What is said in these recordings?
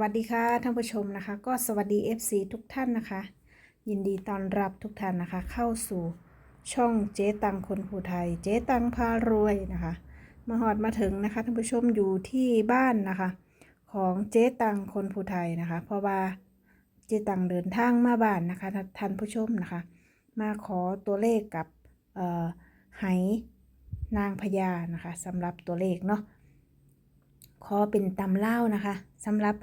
วัสดีค่ะท่านผู้ชมนะคะ ก็สวัสดี FC ทุกท่านนะคะ ยินดีต้อนรับทุกท่านนะคะ เข้าสู่ช่องเจ๊ตังคนภูไทย เจ๊ตังพารวยนะคะ มาหอดมาถึงนะคะท่านผู้ชมอยู่ที่บ้านนะคะ ของเจ๊ตังคนภูไทยนะคะ เพราะว่าเจ๊ตังเดินทางมาบ้านนะคะท่านผู้ชมนะคะ มาขอตัวเลขกับเอ่อไหนางพญานะคะสำหรับตัวเลขเนาะ ขอเป็นตำเล่านะคะสำหรับ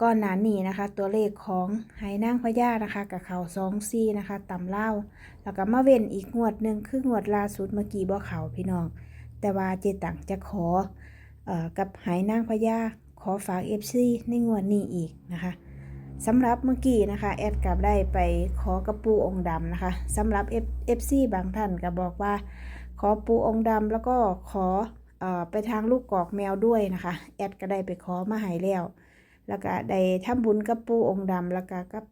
ก้อนหนานีนะคะ ตัวเลขของไหนางพญานะคะ กับเขาสองซี่นะคะตำเล่าแล้วก็มาเว้นอีกงวดหนึ่งคืองวดล่าสุดเมื่อกี้บ่เขาพี่น้อง แต่ว่าเจตังจะขออกับไหนางพญาขอฝากเอฟซีในงวดนี้อีกนะคะสำหรับเมื่อกี้นะคะแอดกลับได้ไปขอกระปูองค์ดำนะคะสำหรับเอฟซีบางท่านก็บอกว่า ขอปูองค์ดำแล้วก็ขอ ไปทางลูกกอกแมวด้วยนะคะ แอดก็ได้ไปขอมาให้แล้ว แล้วก็ได้ทำบุญกับปู่องค์ดำแล้วก็กับ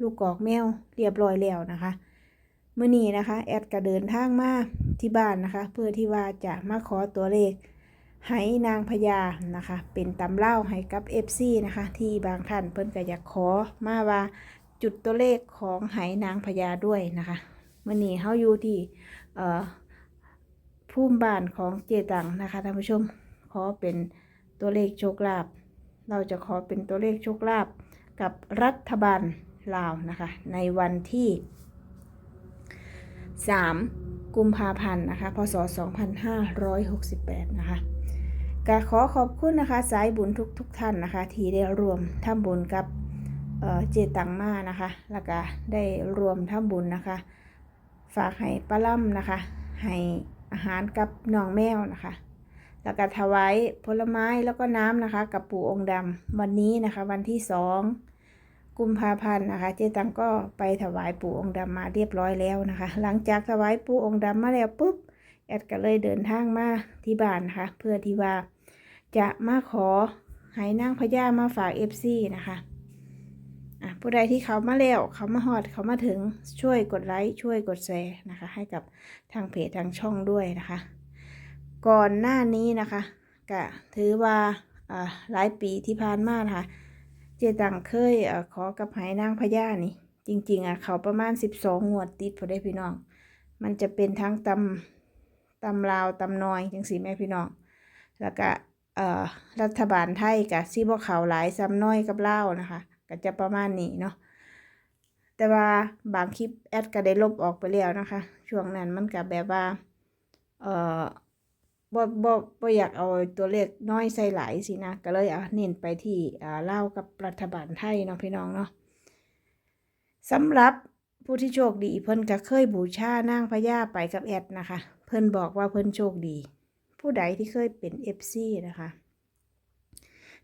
ลูกกอกแมวเรียบร้อยแล้วนะคะเมื่อนี้นะคะ แอดก็เดินทางมาที่บ้านนะคะ เพื่อที่ว่าจะมาขอตัวเลขให้นางพญานะคะ เป็นตำเล่าให้กับ FC นะคะ ที่บางท่านเพิ่นก็อยากขอมาว่าจุดตัวเลขของไหนางพญาด้วยนะคะเมื่อนี้เฮาอยู่ที่ ภูมิบ้านของเจตังนะคะท่านผู้ชม ขอเป็นตัวเลขโชคลาภเราจะขอเป็นตัวเลขโชคลาภกับรัฐบาลลาวนะคะ ในวันที่ 3 กุมภาพันธ์นะคะพศ 2568 นะคะก็ขอขอบคุณนะคะสายบุญทุกทุกท่านนะคะ ที่ได้รวมทำบุญกับเเจตังมานะคะ แล้วก็ได้รวมทำบุญนะคะ ฝากให้ป้าล่ำนะคะให้ อาหารกับน้องแมวนะคะ แล้วก็ถวายผลไม้แล้วก็น้ำนะคะ กับปู่องค์ดำวันนี้นะคะ วันที่สองกุมภาพันธ์นะคะ เจ๊ตังก็ไปถวายปู่องค์ดำมาเรียบร้อยแล้วนะคะ หลังจากถวายปู่องค์ดำมาแล้วปุ๊บแอดก็เลยเดินทางมาที่บ้านนะคะ เพื่อที่ว่าจะมาขอให้นางพญามาฝากเอฟซีนะคะ อะผู้ใดที่เขามาแล้วเขามาฮอดเขามาถึงช่วยกดไลค์ช่วยกดแชร์นะคะ ให้กับทางเพจทางช่องด้วยนะคะ ก่อนหน้านี้นะคะก็ถือว่าอ่าหลายปีที่ผ่านมานะคะเจตังเคยเอ่อขอกับไหนางพญานี่ จริง ๆอะเขาประมาณ 12งวดติดพอได้พี่น้อง มันจะเป็นทั้งตำตำลาวตำนอยจังสีแม่พี่น้อง แล้วก็เอ่อรัฐบาลไทยกับซีบ่เขาหลายซ้ำน้อยกับเลานะคะ ก็จะประมาณนี้เนาะแต่ว่าบางคลิปแอดก็ได้ลบออกไปแล้วนะคะ ช่วงนั้นมันก็แบบว่า เอ่อบ่บ่บ่อยากเอาตัวเลขน้อยใส่หลายสินะ ก็เลยเอาเน้นไปที่อ่าลากับรัฐบาลไทยเนาะพี่น้องเนาะสำหรับผู้ที่โชคดีเพิ่นก็เคยบูชานางพญาไปกับแอดนะคะ เพิ่นบอกว่าเพิ่นโชคดี ผู้ใดที่เคยเป็น FC นะคะ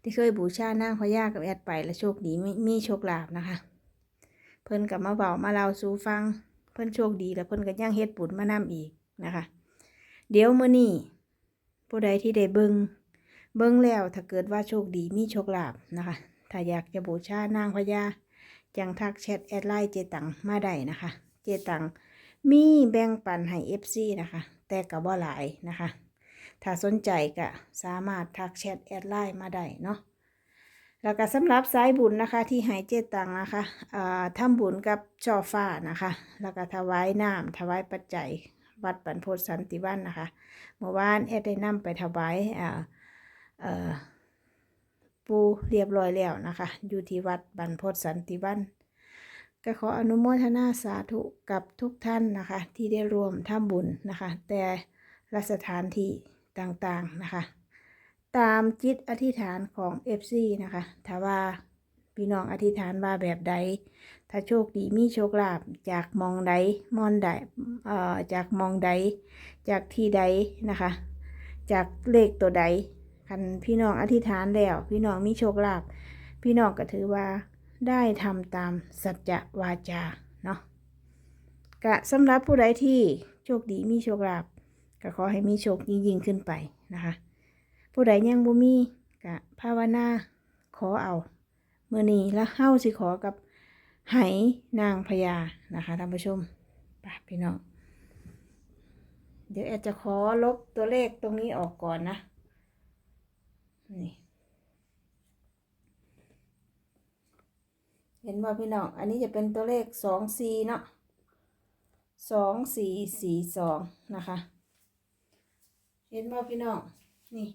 ที่เคยบูชานางพญากับแอดไปแล้วโชคดีมีมีโชคลาภนะคะ เพิ่นกับมาเบามาเล่าสู่ฟัง เพิ่นโชคดีแล้วเพิ่นก็ยังเฮ็ดบุญมานำอีกนะคะ เดี๋ยวมื้อนี้ผู้ใดที่ได้เบิงเบิ้งแล้วถ้าเกิดว่าโชคดีมีโชคลาภนะคะ ถ้าอยากจะบูชานางพญาจังทักแชทแอดไลน์เจตังมาได้นะคะ เจตังมีแบ่งปันให้ FC นะคะ แต่ก็บ่หลายนะคะ ถ้าสนใจก็สามารถทักแชทแอดไลน์มาได้เนาะแล้วก็สำหรับสายบุญนะคะที่หายเจตังนะคะอ่าทำบุญกับช่อฟ้านะคะ แล้วก็ถวายน้ำถวายปัจจัยวัดปันโพธิสันติวันนะคะเมื่อวานแอดได้นำไปถวายปูเรียบร้อยแล้วนะคะ อยู่ที่วัดบันโพธิสันติวันก็ขออนุโมทนาสาธุกับทุกท่านนะคะ ที่ได้ร่วมทำบุญนะคะ แต่ละสถานที่ ต่างๆนะคะ ตามจิตอธิษฐานของ FC นะคะถ้าว่าพี่น้องอธิษฐานว่าแบบใด ถ้าโชคดีมีโชคลาภจากมองใดมอนใดเอ่อจากมองใด จากที่ใดนะคะ จากเลขตัวใดคันพี่น้องอธิษฐานแล้ว พี่น้องมีโชคลาภพี่น้องก็ถือว่าได้ทำตามสัจจะวาจาเนาะกะสำหรับผู้ใดที่โชคดีมีโชคลาภ ก็ขอให้มีโชคยิ่งยิ่งขึ้นไปนะคะ ผู้ใดยังบ่มีกะภาวนาขอเอาเมื่อนี้แล้วเฮาสิขอกับไหนางพญานะคะท่านผู้ชมไปพี่น้องเดี๋ยวแอดจะขอลบตัวเลขตรงนี้ออกก่อนนะนี่เห็นว่าพี่น้อง อันนี้จะเป็นตัวเลขสองสี่เนาะสองสี่สี่สองนะคะ ห็นว่าพี่น้อง นี่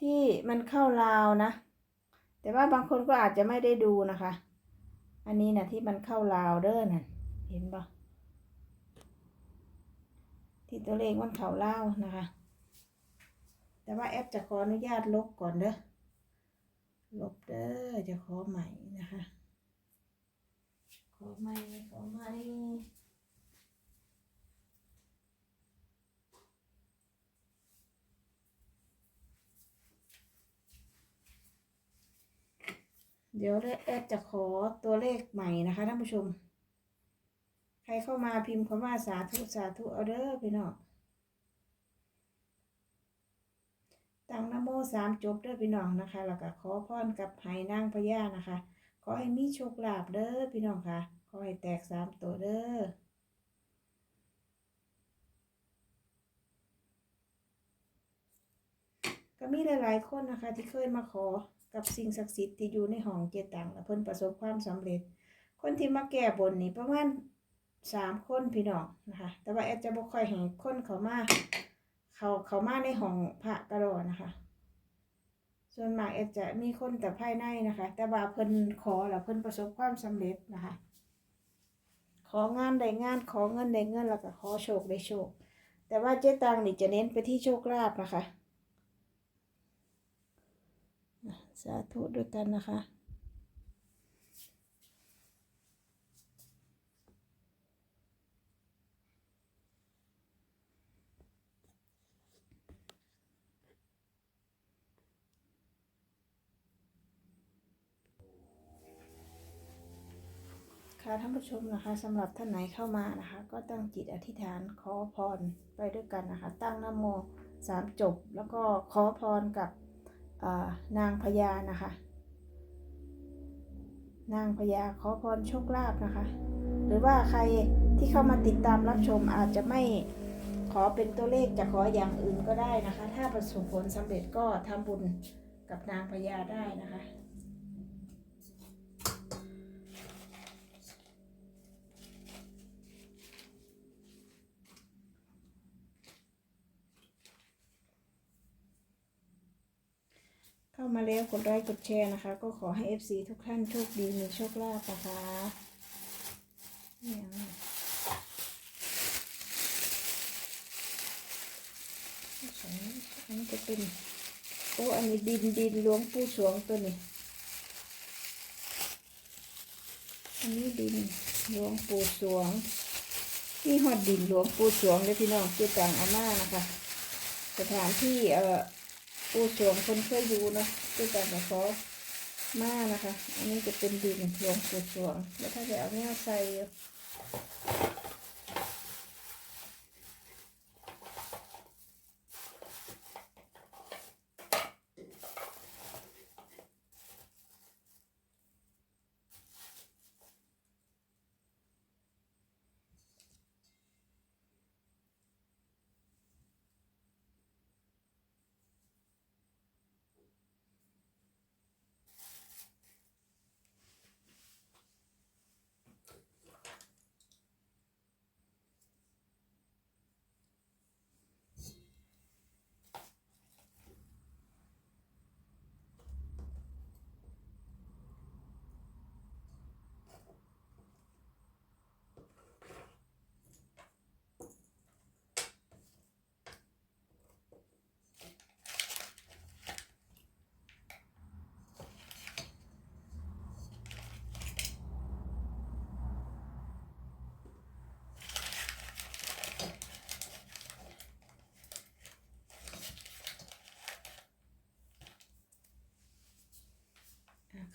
ที่มันเข้าราวนะ แต่ว่าบางคนก็อาจจะไม่ได้ดูนะคะ อันนี้นะที่มันเข้าราวเด้อนั่นเห็นปะที่ตัวเลขมันเข่ารานะคะ แต่ว่าแอปจะขออนุญาตลบก่อนเด้อ ลบเด้อ จะขอใหม่นะคะ ขอใหม่ ขอใหม่ เดี๋ยวแอดจะขอตัวเลขใหม่นะคะท่านผู้ชม ใครเข้ามาพิมพ์คำว่าสาธุสาธุเอาเด้อพี่น้องตั้งนโมสามจบเด้อพี่น้องนะคะ แล้วก็ขอพรกับไหนางพญานะคะ ขอให้มีโชคลาภเด้อพี่น้องค่ะ ขอให้แตกสามตัวเด้อก็มีหลาย ๆ คนนะคะที่เคยมาขอ กับสิ่งศักดิ์สิทธิ์ที่อยู่ในห้องเจตังและเพิ่นประสบความสำเร็จ คนที่มาแก้บนนี่ประมาณสามคนพี่น้องนะคะ แต่ว่าแอดจะบ่ค่อยเห็นคนเขามาเขาเขามาในห้องพระกระโดนะคะ ส่วนมากแอดจะมีคนแต่ภายในนะคะ แต่ว่าเพิ่นขอแล้วเพิ่นประสบความสำเร็จนะคะของานได้งานขอเงินได้เงินแล้วก็ขอโชคได้โชค แต่ว่าเจ๊ตังนี่จะเน้นไปที่โชคลาภนะคะ สาธุด้วยกันนะคะค่ะท่านผู้ชมนะคะสำหรับท่านไหนเข้ามานะคะ ก็ตั้งจิตอธิษฐานขอพรไปด้วยกันนะคะ ตั้งนโมสามจบ แล้วก็ขอพรกับ นางพญานะคะ นางพญาขอพรโชคลาภนะคะ หรือว่าใครที่เข้ามาติดตามรับชมอาจจะไม่ขอเป็นตัวเลขจะขออย่างอื่นก็ได้นะคะ ถ้าประสบผลสำเร็จก็ทำบุญกับนางพญาได้นะคะ มาแล้วกดไลค์กดแชร์นะคะ ก็ขอให้ FC ทุกท่านโชคดีมีโชคลาภนะคะนี่อันนี้จะเป็นโอ้อันนี้ดินดินหลวงปู่สวงตัวนี้ อันนี้ดินหลวงปู่สวงนี่หอดดินหลวงปู่สวงเลยพี่น้องเจ๊ต่างอาม่านะคะ สถานที่เอ่อ ปูสวงคนช่วยอยู่เนาะด้วยการกับเขามานะคะ อันนี้จะเป็นดินหลวงปูสวงแล้วถ้าจะเอาเนี้ยใส่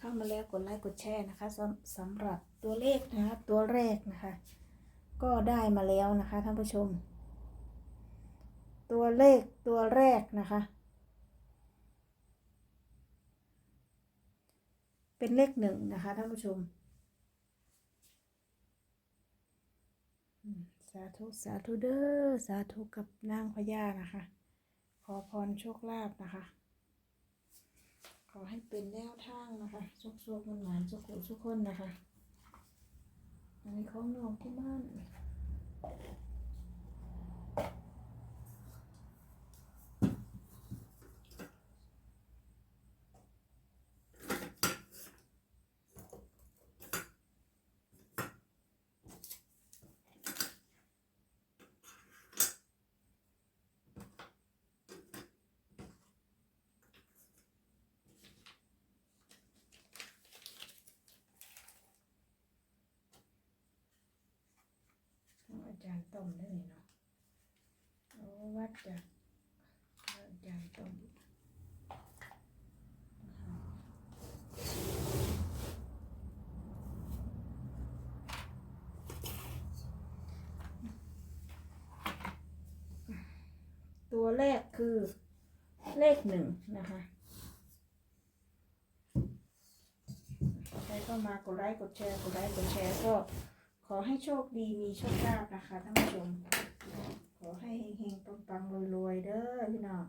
เข้ามาแล้วกดไลค์กดแชร์นะคะสำสำหรับตัวเลขนะคะตัวแรกนะคะ ก็ได้มาแล้วนะคะท่านผู้ชม ตัวเลขตัวแรกนะคะ เป็นเลขหนึ่งนะคะท่านผู้ชมอืมสาธุสาธุเด้อสาธุกับนางพญานะคะ ขอพรโชคลาภนะคะ ขอให้เป็นแนวทางนะคะโชคโชคมันหวานสุขุทุกคนนะคะ อันนี้ของน้องกุมาน จารย์ต้มได้เลยเนาะโอ้วัดจากจารย์ต้มตัวแรกคือเลขหนึ่งนะคะใครก็มากดไลค์กดแชร์กดไลค์กดแชร์ก็ ขอให้โชคดีมีโชคลาภนะคะท่านผู้ชม ขอให้เฮงๆปังๆรวยๆเด้อพี่น้อง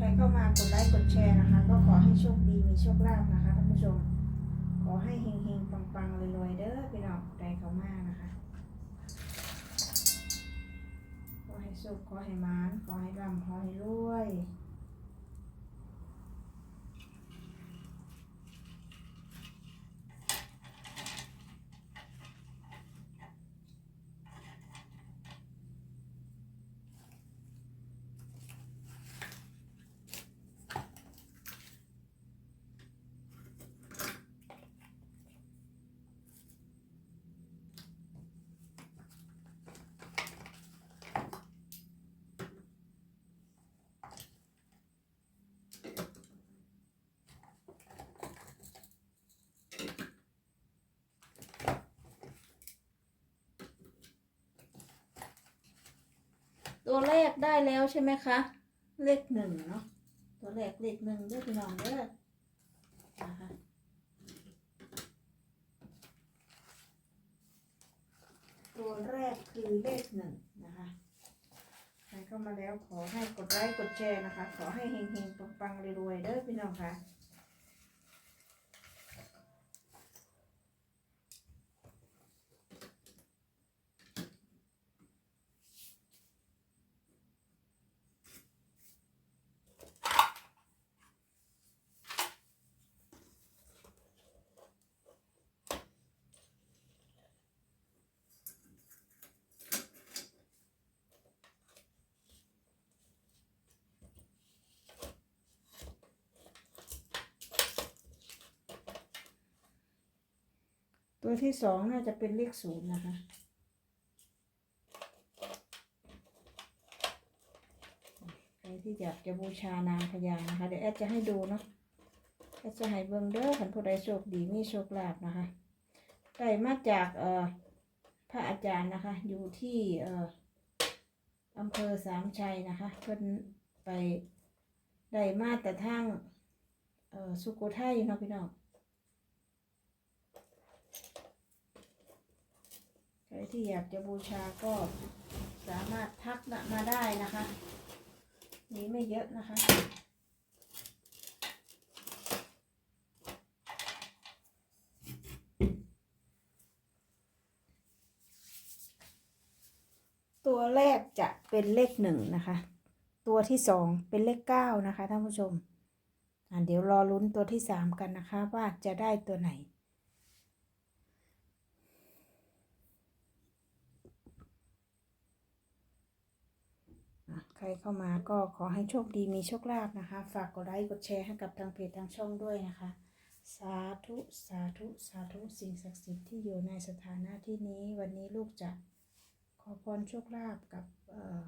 ใครเข้ามากดไลค์กดแชร์นะคะ ก็ขอให้โชคดีมีโชคลาภนะคะท่านผู้ชม ขอให้เฮงๆปังๆรวยๆเด้อพี่น้องใจเขามากนะคะ ขอให้สุขขอให้มานขอให้ร่ำขอให้รวย ตัวแรกได้แล้วใช่ไหมคะ เลขหนึ่งเนาะ ตัวแรกเลขหนึ่งเด้อพี่น้องเด้อนะคะตัวแรกคือเลขหนึ่งนะคะ ใครเข้ามาแล้วขอให้กดไลค์กดแชร์นะคะ ขอให้เฮงๆปังๆรวยๆเด้อพี่น้องค่ะ ตัวที่สองน่าจะเป็นเลขศูนย์นะคะ ใครที่อยากจะบูชานางพญานะคะ เดี๋ยวแอดจะให้ดูเนาะ แอดจะให้เบิ่งเด้อขันผู้ใดโชคดีมีโชคลาภนะคะ ได้มาจากเอ่อพระอาจารย์นะคะ อยู่ที่เอ่ออำเภอสามชัยนะคะ เพิ่นไปได้มาแต่ทางเอ่อสุโขทัยเนาะพี่น้อง ใค รที่อยากจะบูชาก็สามารถทักมาได้นะคะมีไม่เยอะนะคะตัวแรกจะเป็นเลขหนึ่งนะคะ ตัวที่สองเป็นเลขเก้านะคะท่านผู้ชมอะเดี๋ยวรอลุ้นตัวที่สามกันนะคะ ว่าจะได้ตัวไหน ใครเข้ามาก็ขอให้โชคดีมีโชคลาภนะคะ ฝากกดไลค์กดแชร์ให้กับทางเพจทางช่องด้วยนะคะ สาธุสาธุสาธุสิ่งศักดิ์สิทธิ์ที่อยู่ในสถานะที่นี้ วันนี้ลูกจะขอพรโชคลาภกับเอ่อ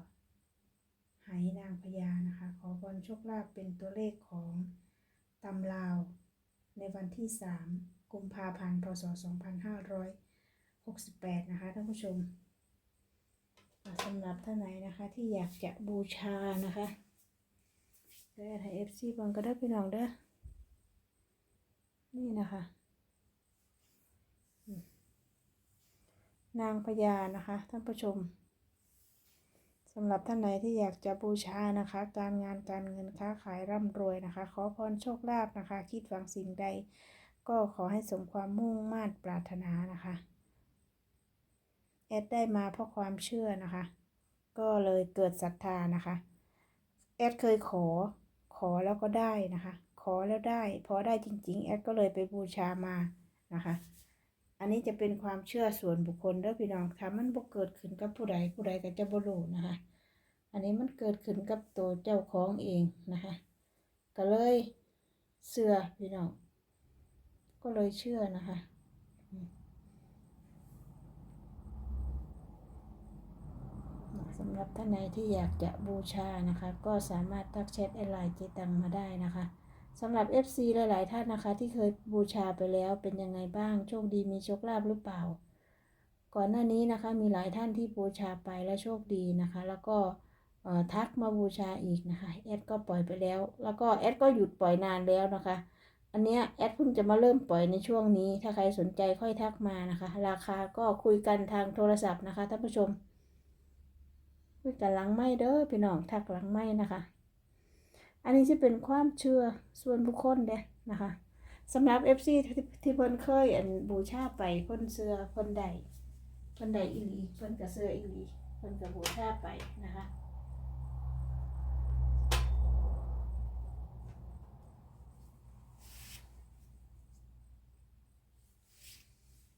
ไหนางพญานะคะ ขอพรโชคลาภเป็นตัวเลขของตำลาว ในวันที่ 3 กุมภาพันธ์พศ2568 นะคะท่านผู้ชม สำหรับท่านไหนนะคะที่อยากจะบูชานะคะได้ไทยเอฟซีบังก็ได้พี่น้องเด้อนี่นะคะ นางพญานะคะท่านผู้ชมสำหรับท่านไหนที่อยากจะบูชานะคะ การงานการเงินค้าขายร่ำรวยนะคะ ขอพรโชคลาภนะคะ คิดหวังสิ่งใด ก็ขอให้สมความมุ่งมา่ปรารถนานะคะ แอดได้มาเพราะความเชื่อนะคะ ก็เลยเกิดศรัทธานะคะ แอดเคยขอ ขอแล้วก็ได้นะคะ ขอแล้วได้ พอได้จริง ๆ แอดก็เลยไปบูชามานะคะ อันนี้จะเป็นความเชื่อส่วนบุคคลเด้อพี่น้องถ้ามันบ่เกิดขึ้นกับผู้ใดผู้ใดก็จะบ่รู้นะคะ อันนี้มันเกิดขึ้นกับตัวเจ้าของเองนะคะ ก็เลยเชื่อพี่น้อง ก็เลยเชื่อนะคะอืมสำหรับท่านไหนที่อยากจะบูชานะคะ ก็สามารถทักแชทไอไลน์เจตังมาได้นะคะสำหรับ FC หลาย ๆ ท่านนะคะ ที่เคยบูชาไปแล้วเป็นยังไงบ้างโชคดีมีโชคลาภหรือเปล่า ก่อนหน้านี้นะคะมีหลายท่านที่บูชาไปแล้วโชคดีนะคะ แล้วก็ทักมาบูชาอีกนะคะแอดก็ปล่อยไปแล้ว แล้วก็แอดก็หยุดปล่อยนานแล้วนะคะ อันเนี้ยแอดเพิ่งจะมาเริ่มปล่อยในช่วงนี้ ถ้าใครสนใจค่อยทักมานะคะ ราคาก็คุยกันทางโทรศัพท์นะคะท่านผู้ชม คุยกันหลังไม่เด้อพี่น้องทักหลังไม่นะคะ อันนี้จะเป็นความเชื่อส่วนบุคคลเด้นะคะสำหรับ FC ที่ที่เพิ่นเคยอันบูชาไปเพิ่นเสื้อเพิ่นใดเพิ่นใดอีหลีเพิ่นก็เสื้ออีหลีเพิ่นก็บูชาไปนะคะ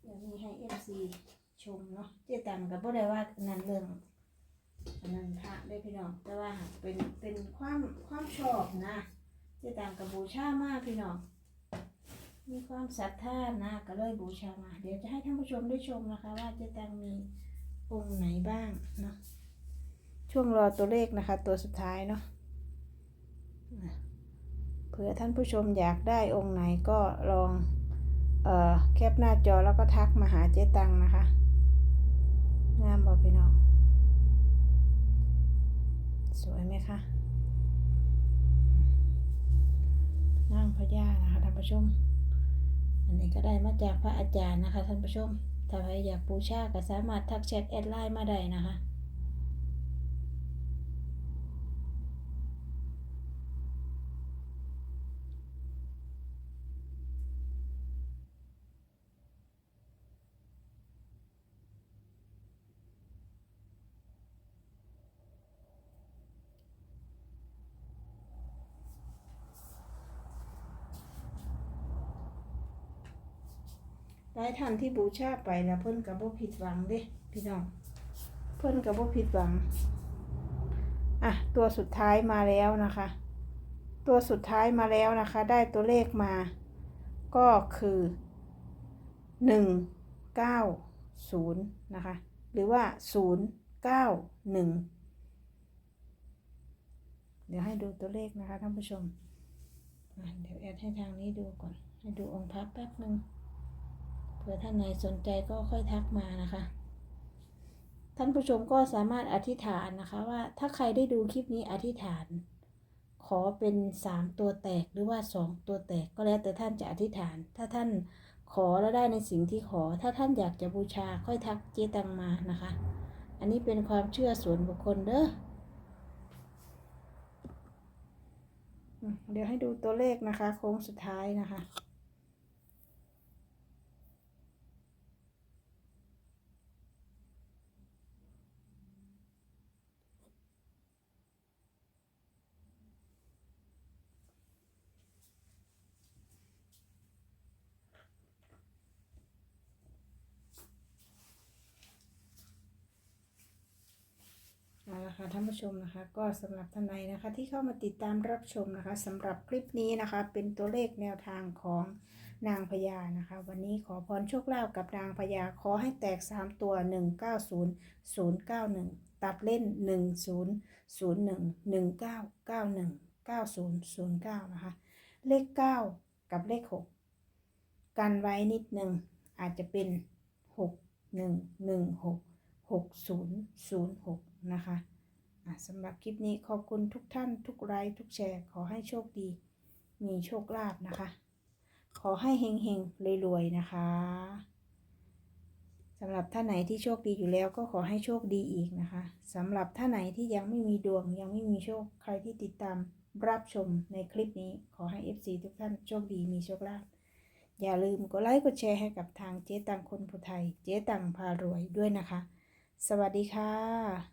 เดี๋ยวมีให้ FC ชมเนาะเจตังกับบ่ได้ว่านนั้นเรื่อง อันนั้นพระได้พี่น้องแต่ว่าเป็นเป็นความความชอบนะเจตังกับบูชามากพี่น้องมีความศรัทธานะก็เลยบูชามา เดี๋ยวจะให้ท่านผู้ชมได้ชมนะคะ ว่าเจตังมีองค์ไหนบ้างเนาะช่วงรอตัวเลขนะคะ ตัวสุดท้ายเนาะอะเผื่อท่านผู้ชมอยากได้องค์ไหนก็ลองเอ่อแคปหน้าจอแล้วก็ทักมาหาเจ๊ตังนะคะ งามบอกพี่น้อง สวยไหมคะนั่งพระยานะคะท่านผู้ชม อันนี้ก็ได้มาจากพระอาจารย์นะคะท่านผู้ชมถ้าใครอยากบูชาก็สามารถทักแชทแอดไลน์มาได้นะคะ หลายท่านที่บูชาไปแล้วเพิ่นกับบ่ผิดหวังเด้พี่น้อง เพิ่นกับบ่ผิดหวัง อะ ตัวสุดท้ายมาแล้วนะคะ ตัวสุดท้ายมาแล้วนะคะ ได้ตัวเลขมา ก็คือหนึ่งเก้าศูนย์นะคะ หรือว่าศูนย์เก้าหนึ่งเดี๋ยวให้ดูตัวเลขนะคะท่านผู้ชม เดี๋ยวแอดให้ทางนี้ดูก่อน ให้ดูองค์พระแป๊บหนึ่ง เผื่อท่านไหนสนใจก็ค่อยทักมานะคะ ท่านผู้ชมก็สามารถอธิษฐานนะคะว่าถ้าใครได้ดูคลิปนี้อธิษฐาน ขอเป็นสามตัวแตกหรือว่าสองตัวแตกก็แล้วแต่ท่านจะอธิษฐาน ถ้าท่านขอแล้วได้ในสิ่งที่ขอ ถ้าท่านอยากจะบูชาค่อยทักเจตังมานะคะ อันนี้เป็นความเชื่อส่วนบุคคลเด้อเดี๋ยวให้ดูตัวเลขนะคะ โค้งสุดท้ายนะคะ เอาละค่ะท่านผู้ชมนะคะ ก็สำหรับท่านใดนะคะ ที่เข้ามาติดตามรับชมนะคะสำหรับคลิปนี้นะคะ เป็นตัวเลขแนวทางของนางพญานะคะ วันนี้ขอพรโชคลาภกับนางพญาขอให้แตก 3 ตัว 190 091 ตัดเล่น 10 01 1991 9009 นะคะ เลข 9 กับเลข 6 กันไว้นิดหนึ่งอาจจะเป็น 6 1 1 6 6 0 0 6 นะคะอะ สำหรับคลิปนี้ขอบคุณทุกท่านทุกไลค์ทุกแชร์ ขอให้โชคดี มีโชคลาภนะคะ ขอให้เฮงเฮงๆรวยๆนะคะสำหรับท่านไหนที่โชคดีอยู่แล้วก็ขอให้โชคดีอีกนะคะสำหรับท่านไหนที่ยังไม่มีดวงยังไม่มีโชคใครที่ติดตามรับชมในคลิปนี้ขอให้ FC ทุกท่านโชคดีมีโชคลาภอย่าลืมกดไลค์กดแชร์ให้กับทางเจ๊ตังคนผู้ไทย เจ๊ตังพารวยด้วยนะคะ สวัสดีค่ะ